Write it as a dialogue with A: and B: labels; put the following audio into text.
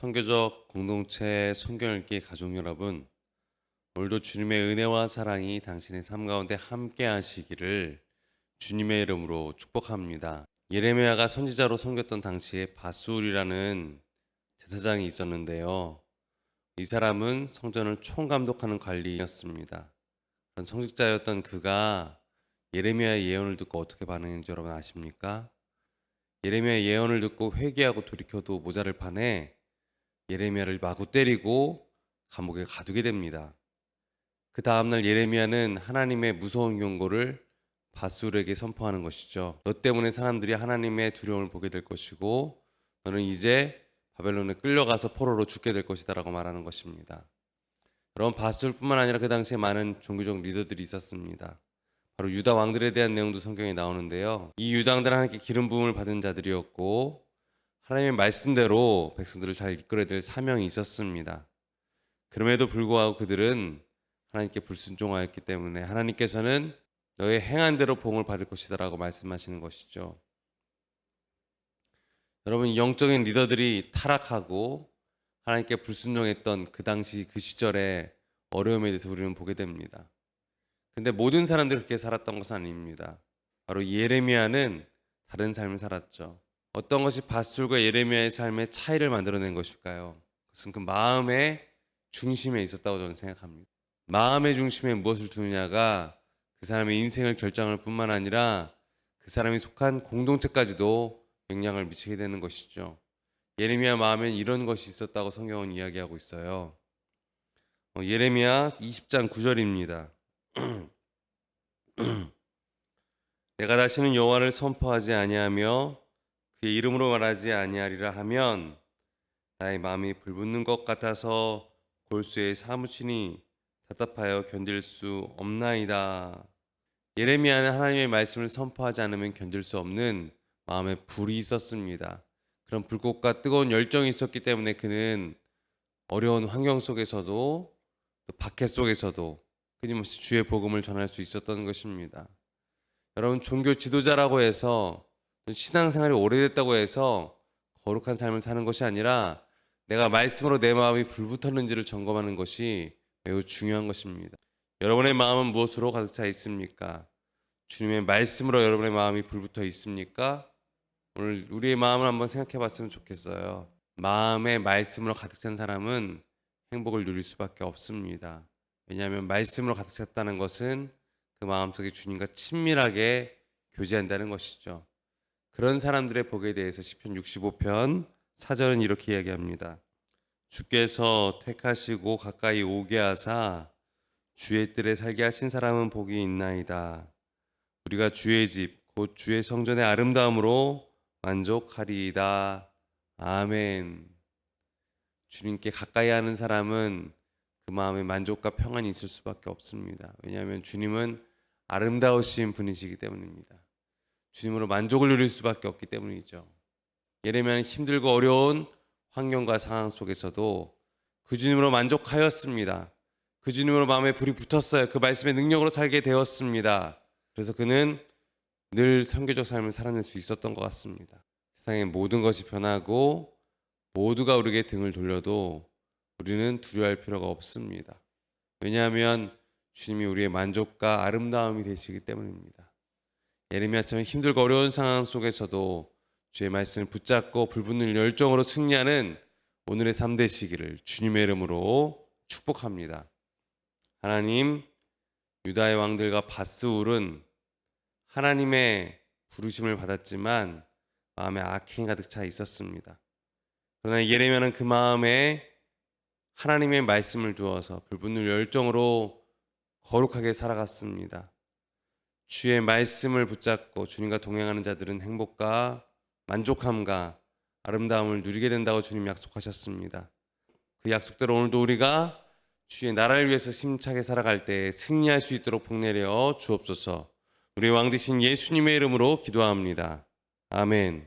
A: 선교적 공동체 성경 읽기 가족 여러분, 오늘도 주님의 은혜와 사랑이 당신의 삶 가운데 함께 하시기를 주님의 이름으로 축복합니다. 예레미야가 선지자로 섬겼던 당시에 바술이라는 제사장이 있었는데요. 이 사람은 성전을 총감독하는 관리였습니다. 그런 성직자였던 그가 예레미야의 예언을 듣고 어떻게 반응했는지 여러분 아십니까? 예레미야의 예언을 듣고 회개하고 돌이켜도 모자를 판에 예레미야를 마구 때리고 감옥에 가두게 됩니다. 그 다음날 예레미야는 하나님의 무서운 경고를 바술에게 선포하는 것이죠. 너 때문에 사람들이 하나님의 두려움을 보게 될 것이고 너는 이제 바벨론에 끌려가서 포로로 죽게 될 것이다라고 말하는 것입니다. 여러분 바술뿐만 아니라 그 당시에 많은 종교적 리더들이 있었습니다. 바로 유다 왕들에 대한 내용도 성경에 나오는데요. 이 유당들은 하나님께 기름 부음을 받은 자들이었고 하나님의 말씀대로 백성들을 잘 이끌어야 될 사명이 있었습니다. 그럼에도 불구하고 그들은 하나님께 불순종하였기 때문에 하나님께서는 너의 행한 대로 봉을 받을 것이다라고 말씀하시는 것이죠. 여러분 영적인 리더들이 타락하고 하나님께 불순종했던 그 당시 그 시절의 어려움에 대해서 우리는 보게 됩니다. 근데 모든 사람들이 그렇게 살았던 것은 아닙니다. 바로 예레미야는 다른 삶을 살았죠. 어떤 것이 바술과 예레미야의 삶의 차이를 만들어낸 것일까요? 그것은 그 마음의 중심에 있었다고 저는 생각합니다. 마음의 중심에 무엇을 두느냐가 그 사람의 인생을 결정할 뿐만 아니라 그 사람이 속한 공동체까지도 영향을 미치게 되는 것이죠. 예레미야 마음엔 이런 것이 있었다고 성경은 이야기하고 있어요. 어, 예레미야 20장 9절입니다. 내가 다시는 여호와를 선포하지 아니하며 그의 이름으로 말하지 아니하리라 하면 나의 마음이 불붙는 것 같아서 골수에 사무치니 답답하여 견딜 수 없나이다. 예레미야는 하나님의 말씀을 선포하지 않으면 견딜 수 없는 마음에 불이 있었습니다. 그런 불꽃과 뜨거운 열정이 있었기 때문에 그는 어려운 환경 속에서도 또 박해 속에서도 끊임없이 주의 복음을 전할 수 있었던 것입니다. 여러분 종교 지도자라고 해서 신앙생활이 오래됐다고 해서 거룩한 삶을 사는 것이 아니라 내가 말씀으로 내 마음이 불붙었는지를 점검하는 것이 매우 중요한 것입니다. 여러분의 마음은 무엇으로 가득 차 있습니까? 주님의 말씀으로 여러분의 마음이 불붙어 있습니까? 오늘 우리의 마음을 한번 생각해 봤으면 좋겠어요. 마음의 말씀으로 가득 찬 사람은 행복을 누릴 수밖에 없습니다. 왜냐하면 말씀으로 가득 찼다는 것은 그 마음속에 주님과 친밀하게 교제한다는 것이죠. 그런 사람들의 복에 대해서 시편 65편 4절은 이렇게 이야기합니다. 주께서 택하시고 가까이 오게 하사 주의 뜰에 살게 하신 사람은 복이 있나이다. 우리가 주의 집 곧 주의 성전의 아름다움으로 만족하리이다. 아멘. 주님께 가까이 하는 사람은 그 마음에 만족과 평안이 있을 수밖에 없습니다. 왜냐하면 주님은 아름다우신 분이시기 때문입니다. 주님으로 만족을 누릴 수밖에 없기 때문이죠. 예레미야는 힘들고 어려운 환경과 상황 속에서도 그 주님으로 만족하였습니다. 그 주님으로 마음에 불이 붙었어요. 그 말씀의 능력으로 살게 되었습니다. 그래서 그는 늘 선교적 삶을 살아낼 수 있었던 것 같습니다. 세상의 모든 것이 변하고 모두가 우리에게 등을 돌려도 우리는 두려워할 필요가 없습니다. 왜냐하면 주님이 우리의 만족과 아름다움이 되시기 때문입니다. 예레미야처럼 힘들고 어려운 상황 속에서도 주의 말씀을 붙잡고 불붙는 열정으로 승리하는 오늘의 삶 되시기를 주님의 이름으로 축복합니다. 하나님, 유다의 왕들과 바스울은 하나님의 부르심을 받았지만 마음에 악행이 가득 차 있었습니다. 그러나 예레미야는 그 마음에 하나님의 말씀을 두어서 불붙는 열정으로 거룩하게 살아갔습니다. 주의 말씀을 붙잡고 주님과 동행하는 자들은 행복과 만족함과 아름다움을 누리게 된다고 주님 약속하셨습니다. 그 약속대로 오늘도 우리가 주의 나라를 위해서 힘차게 살아갈 때 승리할 수 있도록 복내려 주옵소서. 우리 왕 되신 예수님의 이름으로 기도합니다. 아멘.